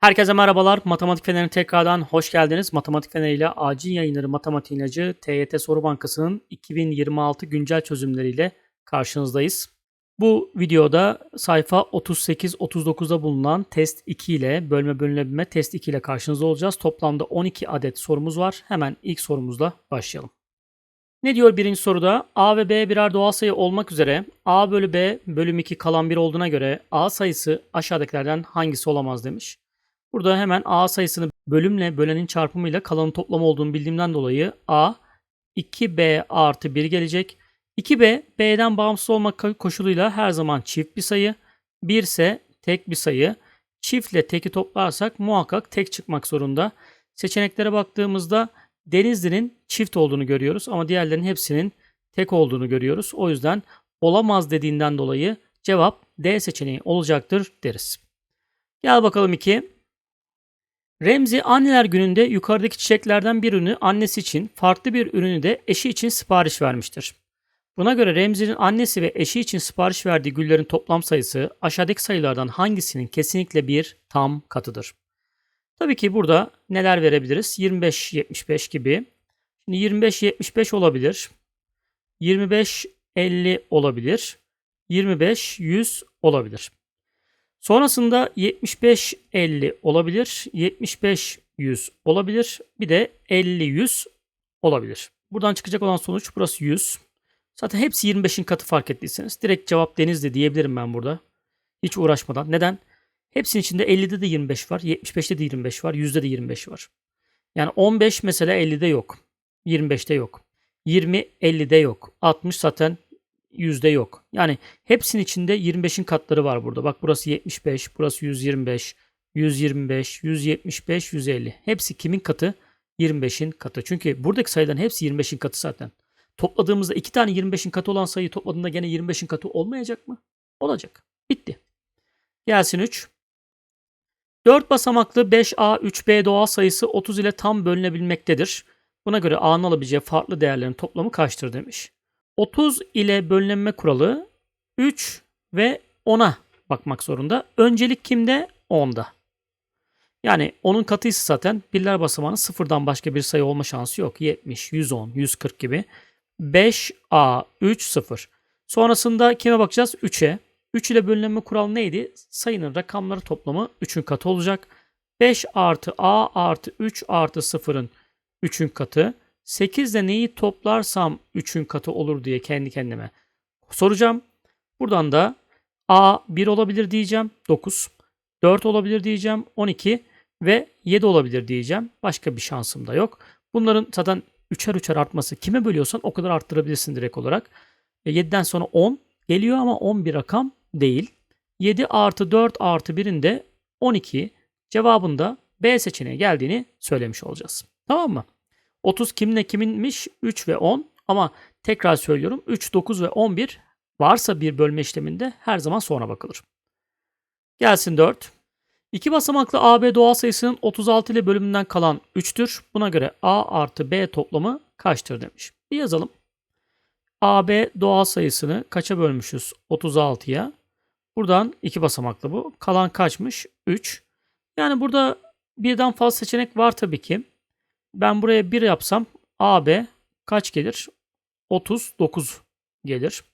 Herkese merhabalar. Matematik Feneri'ne tekrardan hoş geldiniz. Matematik Feneri ile acil yayınları Matematik İlacı TYT Soru Bankası'nın 2026 güncel çözümleriyle karşınızdayız. Bu videoda sayfa 38-39'da bulunan test 2 ile bölme bölünebilme test 2 ile karşınızda olacağız. Toplamda 12 adet sorumuz var. Hemen ilk sorumuzla başlayalım. Ne diyor birinci soruda? A ve B birer doğal sayı olmak üzere A bölü B bölüm 2 kalan 1 olduğuna göre A sayısı aşağıdakilerden hangisi olamaz demiş. Burada hemen A sayısını bölümle bölenin çarpımıyla kalanın toplamı olduğunu bildiğimden dolayı A 2B artı 1 gelecek. 2B B'den bağımsız olmak koşuluyla her zaman çift bir sayı. 1 ise tek bir sayı. Çiftle teki toplarsak muhakkak tek çıkmak zorunda. Seçeneklere baktığımızda Denizli'nin çift olduğunu görüyoruz ama diğerlerinin hepsinin tek olduğunu görüyoruz. O yüzden olamaz dediğinden dolayı cevap D seçeneği olacaktır deriz. Gel bakalım 2. Remzi anneler gününde yukarıdaki çiçeklerden bir ürünü annesi için, farklı bir ürünü de eşi için sipariş vermiştir. Buna göre Remzi'nin annesi ve eşi için sipariş verdiği güllerin toplam sayısı aşağıdaki sayılardan hangisinin kesinlikle bir tam katıdır? Tabii ki burada neler verebiliriz? 25-75 gibi. Şimdi 25-75 olabilir. 25-50 olabilir. 25-100 olabilir. Sonrasında 75-50 olabilir. 75-100 olabilir. Bir de 50-100 olabilir. Buradan çıkacak olan sonuç burası 100. Zaten hepsi 25'in katı fark ettiyseniz. Direkt cevap Denizli diyebilirim ben burada. Hiç uğraşmadan. Neden? Hepsinin içinde 50'de de 25 var. 75'te de 25 var. 100'de de 25 var. Yani 15 mesela 50'de yok. 25'te yok. 20 50'de yok. 60 zaten yüzde yok. Yani hepsinin içinde 25'in katları var burada. Bak burası 75, burası 125, 125, 175, 150. Hepsi kimin katı? 25'in katı. Çünkü buradaki sayıların hepsi 25'in katı zaten. Topladığımızda iki tane 25'in katı olan sayıyı topladığında gene 25'in katı olmayacak mı? Olacak. Bitti. Gelsin 3. 4 basamaklı 5A 3B doğal sayısı 30 ile tam bölünebilmektedir. Buna göre A'nın alabileceği farklı değerlerin toplamı kaçtır demiş. 30 ile bölünme kuralı 3 ve 10'a bakmak zorunda. Öncelik kimde? 10'da. Yani onun katıysa zaten birler basamağının sıfırdan başka bir sayı olma şansı yok. 70, 110, 140 gibi. 5A, 3, 0. Sonrasında kime bakacağız? 3'e. 3 ile bölünme kuralı neydi? Sayının rakamları toplamı 3'ün katı olacak. 5 artı A artı 3 artı 0'ın 3'ün katı. 8 ile neyi toplarsam 3'ün katı olur diye kendi kendime soracağım. Buradan da A 1 olabilir diyeceğim. 9. 4 olabilir diyeceğim. 12 ve 7 olabilir diyeceğim. Başka bir şansım da yok. Bunların zaten üçer üçer artması kime bölüyorsan o kadar arttırabilirsin direkt olarak. 7'den sonra 10 geliyor ama 10 bir rakam değil. 7 artı 4 artı 1'in de 12 cevabında B seçeneği geldiğini söylemiş olacağız. Tamam mı? 30 kimle kiminmiş? 3 ve 10 ama tekrar söylüyorum 3, 9 ve 11 varsa bir bölme işleminde her zaman sonra bakılır. Gelsin 4. İki basamaklı AB doğal sayısının 36 ile bölümünden kalan 3'tür. Buna göre A artı B toplamı kaçtır demiş. Bir yazalım. AB doğal sayısını kaça bölmüşüz? 36'ya. Buradan iki basamaklı bu. Kalan kaçmış? 3. Yani burada birden fazla seçenek var tabii ki. Ben buraya 1 yapsam AB kaç gelir? 39 gelir.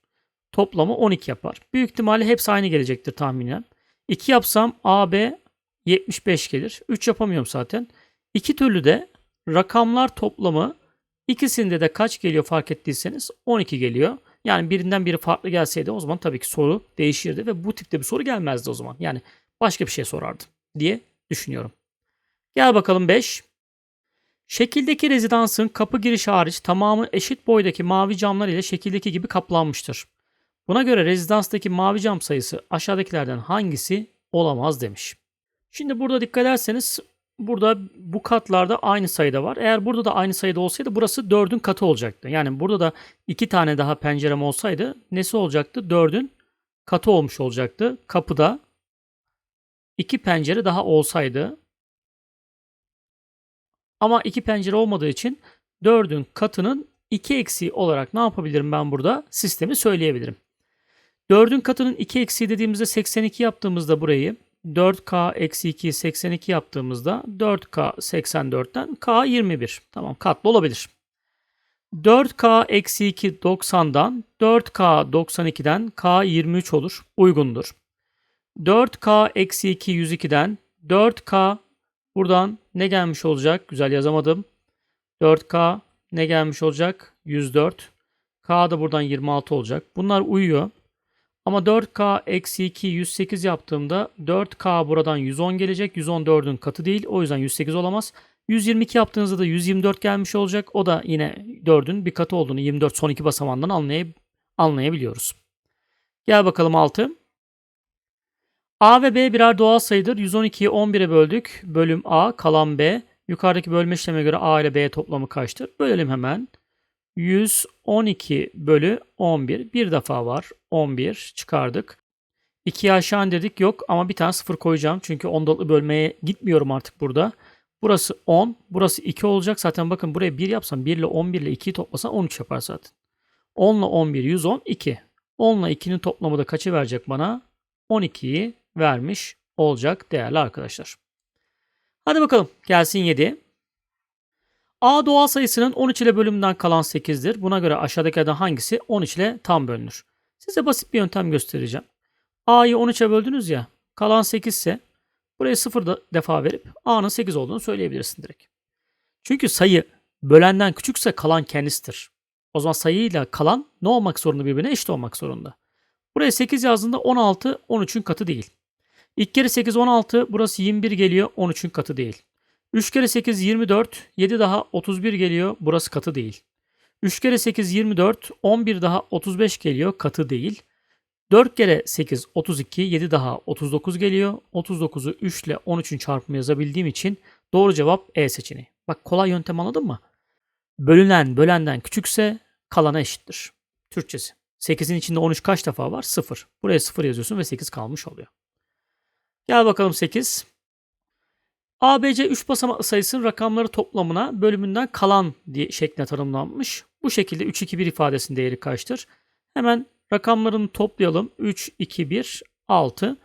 Toplamı 12 yapar. Büyük ihtimalle hepsi aynı gelecektir tahminen. 2 yapsam AB 75 gelir. 3 yapamıyorum zaten. İki türlü de rakamlar toplamı ikisinde de kaç geliyor fark ettiyseniz 12 geliyor. Yani birinden biri farklı gelseydi o zaman tabii ki soru değişirdi ve bu tipte bir soru gelmezdi o zaman. Yani başka bir şey sorardı diye düşünüyorum. Gel bakalım 5. Şekildeki rezidansın kapı girişi hariç tamamı eşit boydaki mavi camlar ile şekildeki gibi kaplanmıştır. Buna göre rezidanstaki mavi cam sayısı aşağıdakilerden hangisi olamaz demiş. Şimdi burada dikkat ederseniz burada bu katlarda aynı sayıda var. Eğer burada da aynı sayıda olsaydı burası 4'ün katı olacaktı. Yani burada da iki tane daha pencerem olsaydı nesi olacaktı? 4'ün katı olmuş olacaktı. Kapıda iki pencere daha olsaydı ama iki pencere olmadığı için 4'ün katının 2 eksiği olarak ne yapabilirim ben burada? Sistemi söyleyebilirim. 4'ün katının 2 eksiği dediğimizde 82 yaptığımızda burayı 4K eksi 2'yi 82 yaptığımızda 4K 84'ten K 21. Tamam katlı olabilir. 4K eksi 2 90'dan 4K 92'den K 23 olur. Uygundur. 4K eksi 2 102'den 4K buradan ne gelmiş olacak? Güzel yazamadım. 4K ne gelmiş olacak? 104. K da buradan 26 olacak. Bunlar uyuyor. Ama 4K eksi 2 108 yaptığımda 4K buradan 110 gelecek. 114'ün katı değil. O yüzden 108 olamaz. 122 yaptığınızda da 124 gelmiş olacak. O da yine 4'ün bir katı olduğunu 24 son iki basamağından anlay anlayabiliyoruz. Gel bakalım 6. A ve B birer doğal sayıdır. 112'yi 11'e böldük. Bölüm A kalan B. Yukarıdaki bölme işlemine göre A ile B toplamı kaçtır? Bölelim hemen. 112 bölü 11. Bir defa var. 11 çıkardık. 2'yi aşağı indirdik. Yok ama bir tane sıfır koyacağım. Çünkü ondalıklı bölmeye gitmiyorum artık burada. Burası 10. Burası 2 olacak. Zaten bakın buraya 1 yapsam 1 ile 11 ile 2'yi toplasan 13 yapar zaten. 10 ile 11 110 2. 10 ile 2'nin toplamı da kaçı verecek bana? 12'yi vermiş olacak değerli arkadaşlar. Hadi bakalım gelsin 7. A doğal sayısının 13 ile bölümünden kalan 8'dir. Buna göre aşağıdakilerden hangisi 13 ile tam bölünür? Size basit bir yöntem göstereceğim. A'yı 13'e böldünüz ya. Kalan 8 ise buraya 0 da defa verip A'nın 8 olduğunu söyleyebilirsin direkt. Çünkü sayı bölenden küçükse kalan kendisidir. O zaman sayıyla kalan ne olmak zorunda birbirine eşit olmak zorunda. Buraya 8 yazdığında 16 13'ün katı değil. İlk kere 8 16 burası 21 geliyor 13'ün katı değil. 3 kere 8 24 7 daha 31 geliyor burası katı değil. 3 kere 8 24 11 daha 35 geliyor katı değil. 4 kere 8 32 7 daha 39 geliyor. 39'u 3 ile 13'ün çarpımı yazabildiğim için doğru cevap E seçeneği. Bak kolay yöntem anladın mı? Bölünen bölenden küçükse kalana eşittir. Türkçesi. 8'in içinde 13 kaç defa var? 0. Buraya 0 yazıyorsun ve 8 kalmış oluyor. Gel bakalım 8. ABC 3 basamaklı sayısının rakamları toplamına bölümünden kalan diye şeklinde tanımlanmış. Bu şekilde 3, 2, 1 ifadesinin değeri kaçtır? Hemen rakamlarını toplayalım. 3, 2, 1, 6.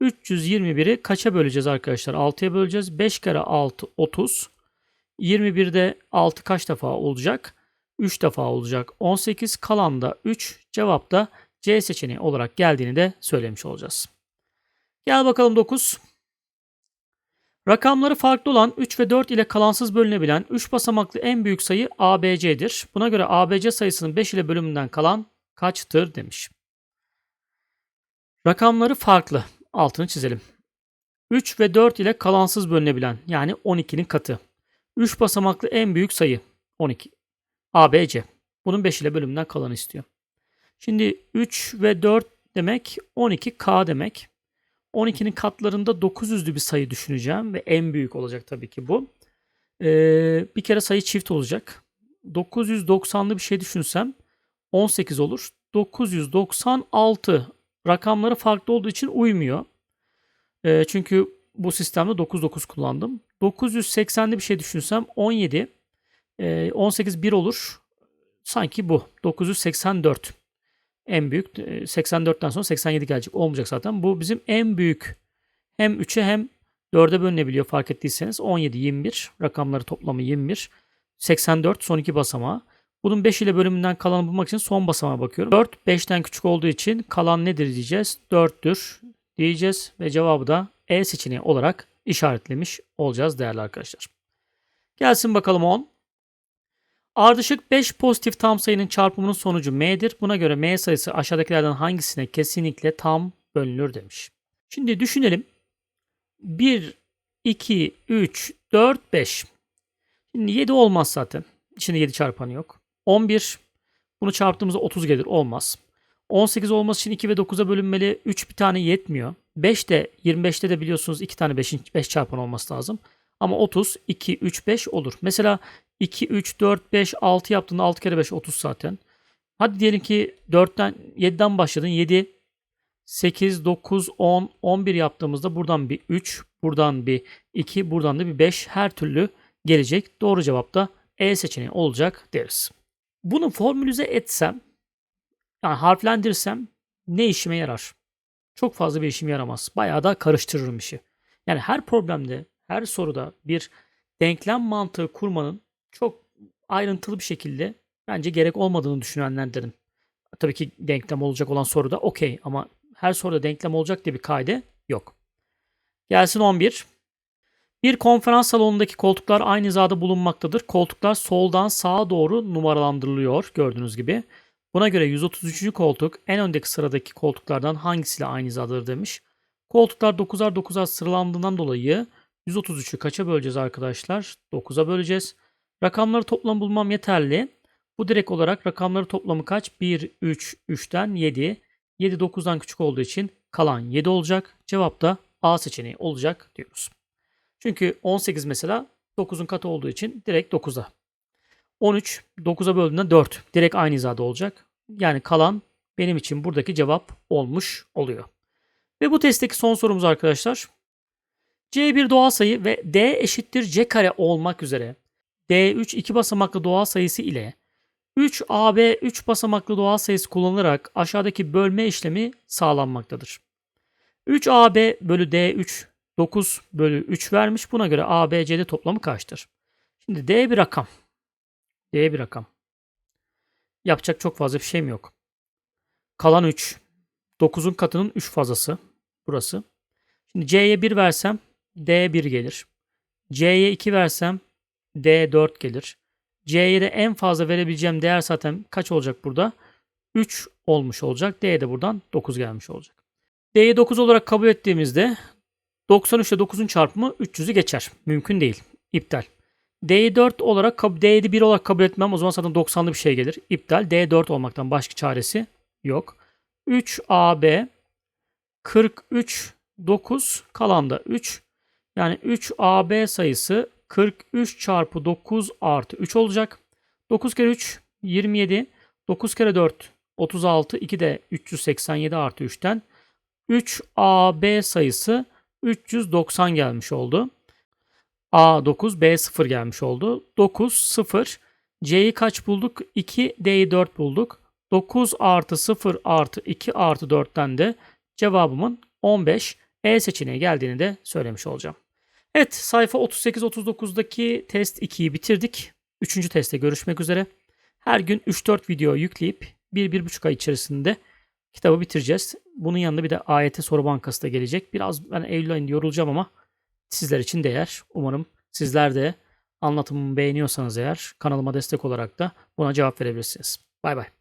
321'i kaça böleceğiz arkadaşlar? 6'ya böleceğiz. 5 kere 6, 30. 21'de 6 kaç defa olacak? 3 defa olacak. 18 kalan da 3. Cevap da C seçeneği olarak geldiğini de söylemiş olacağız. Gel bakalım 9. Rakamları farklı olan 3 ve 4 ile kalansız bölünebilen 3 basamaklı en büyük sayı ABC'dir. Buna göre ABC sayısının 5 ile bölümünden kalan kaçtır demiş. Rakamları farklı. Altını çizelim. 3 ve 4 ile kalansız bölünebilen yani 12'nin katı. 3 basamaklı en büyük sayı 12. ABC. Bunun 5 ile bölümünden kalanı istiyor. Şimdi 3 ve 4 demek 12K demek. 12'nin katlarında 900'lü bir sayı düşüneceğim ve en büyük olacak tabii ki bu. Ee, bir kere sayı çift olacak. 990'lı bir şey düşünsem 18 olur. 996 rakamları farklı olduğu için uymuyor. Ee, çünkü bu sistemde 99 kullandım. 980'li bir şey düşünsem 17. Ee, 18 1 olur. Sanki bu. 984 en büyük 84'ten sonra 87 gelecek. Olmayacak zaten. Bu bizim en büyük hem 3'e hem 4'e bölünebiliyor fark ettiyseniz. 17, 21 rakamları toplamı 21. 84 son iki basamağı. Bunun 5 ile bölümünden kalanı bulmak için son basamağa bakıyorum. 4 5'ten küçük olduğu için kalan nedir diyeceğiz. 4'tür diyeceğiz ve cevabı da E seçeneği olarak işaretlemiş olacağız değerli arkadaşlar. Gelsin bakalım 10. Ardışık 5 pozitif tam sayının çarpımının sonucu m'dir. Buna göre m sayısı aşağıdakilerden hangisine kesinlikle tam bölünür demiş. Şimdi düşünelim. 1, 2, 3, 4, 5. Şimdi 7 olmaz zaten. İçinde 7 çarpanı yok. 11. Bunu çarptığımızda 30 gelir. Olmaz. 18 olması için 2 ve 9'a bölünmeli. 3 bir tane yetmiyor. 5 de 25'te de biliyorsunuz 2 tane 5, 5 çarpan olması lazım. Ama 30, 2, 3, 5 olur. Mesela 2, 3, 4, 5, 6 yaptığında 6 kere 5 30 zaten. Hadi diyelim ki 4'ten 7'den başladın. 7, 8, 9, 10, 11 yaptığımızda buradan bir 3, buradan bir 2, buradan da bir 5 her türlü gelecek. Doğru cevap da E seçeneği olacak deriz. Bunu formülize etsem, yani harflendirsem ne işime yarar? çok fazla bir işim yaramaz. Bayağı da karıştırırım işi. Yani her problemde, her soruda bir denklem mantığı kurmanın çok ayrıntılı bir şekilde bence gerek olmadığını düşünenlerdenim. Tabii ki denklem olacak olan soruda okey ama her soruda denklem olacak diye bir kaide yok. Gelsin 11. Bir konferans salonundaki koltuklar aynı hizada bulunmaktadır. Koltuklar soldan sağa doğru numaralandırılıyor gördüğünüz gibi. Buna göre 133. koltuk en öndeki sıradaki koltuklardan hangisiyle aynı hizadır demiş. Koltuklar 9'ar 9'ar sıralandığından dolayı 133'ü kaça böleceğiz arkadaşlar? 9'a böleceğiz. Rakamları toplam bulmam yeterli. Bu direkt olarak rakamları toplamı kaç? 1, 3, 3'ten 7. 7 9'dan küçük olduğu için kalan 7 olacak. Cevap da A seçeneği olacak diyoruz. Çünkü 18 mesela 9'un katı olduğu için direkt 9'a. 13 9'a böldüğünde 4. Direkt aynı hizada olacak. Yani kalan benim için buradaki cevap olmuş oluyor. Ve bu testteki son sorumuz arkadaşlar. C bir doğal sayı ve D eşittir C kare olmak üzere D3 iki basamaklı doğal sayısı ile 3AB 3 basamaklı doğal sayısı kullanılarak aşağıdaki bölme işlemi sağlanmaktadır. 3AB bölü D3 9 bölü 3 vermiş. Buna göre ABC'de toplamı kaçtır? Şimdi D bir rakam. D bir rakam. Yapacak çok fazla bir şeyim yok. Kalan 3. 9'un katının 3 fazlası. Burası. Şimdi C'ye 1 versem D 1 gelir. C'ye 2 versem D 4 gelir. C'ye de en fazla verebileceğim değer zaten kaç olacak burada? 3 olmuş olacak. D'ye de buradan 9 gelmiş olacak. D'yi 9 olarak kabul ettiğimizde 93 ile 9'un çarpımı 300'ü geçer. Mümkün değil. İptal. D'yi 4 olarak D'yi 1 olarak kabul etmem. O zaman zaten 90'lı bir şey gelir. İptal. D 4 olmaktan başka çaresi yok. 3AB 43 9 kalan da 3. Yani 3AB sayısı 43 çarpı 9 artı 3 olacak. 9 kere 3 27. 9 kere 4 36. 2 de 387 artı 3'ten 3AB sayısı 390 gelmiş oldu. A9, B0 gelmiş oldu. 9, 0. C'yi kaç bulduk? 2, D'yi 4 bulduk. 9 artı 0 artı 2 artı 4'ten de cevabımın 15 E seçeneği geldiğini de söylemiş olacağım. Evet sayfa 38-39'daki test 2'yi bitirdik. Üçüncü testte görüşmek üzere. Her gün 3-4 video yükleyip 1-1,5 ay içerisinde kitabı bitireceğiz. Bunun yanında bir de AYT soru bankası da gelecek. Biraz ben Eylül ayında yorulacağım ama sizler için değer. Umarım sizler de anlatımımı beğeniyorsanız eğer kanalıma destek olarak da buna cevap verebilirsiniz. Bay bay.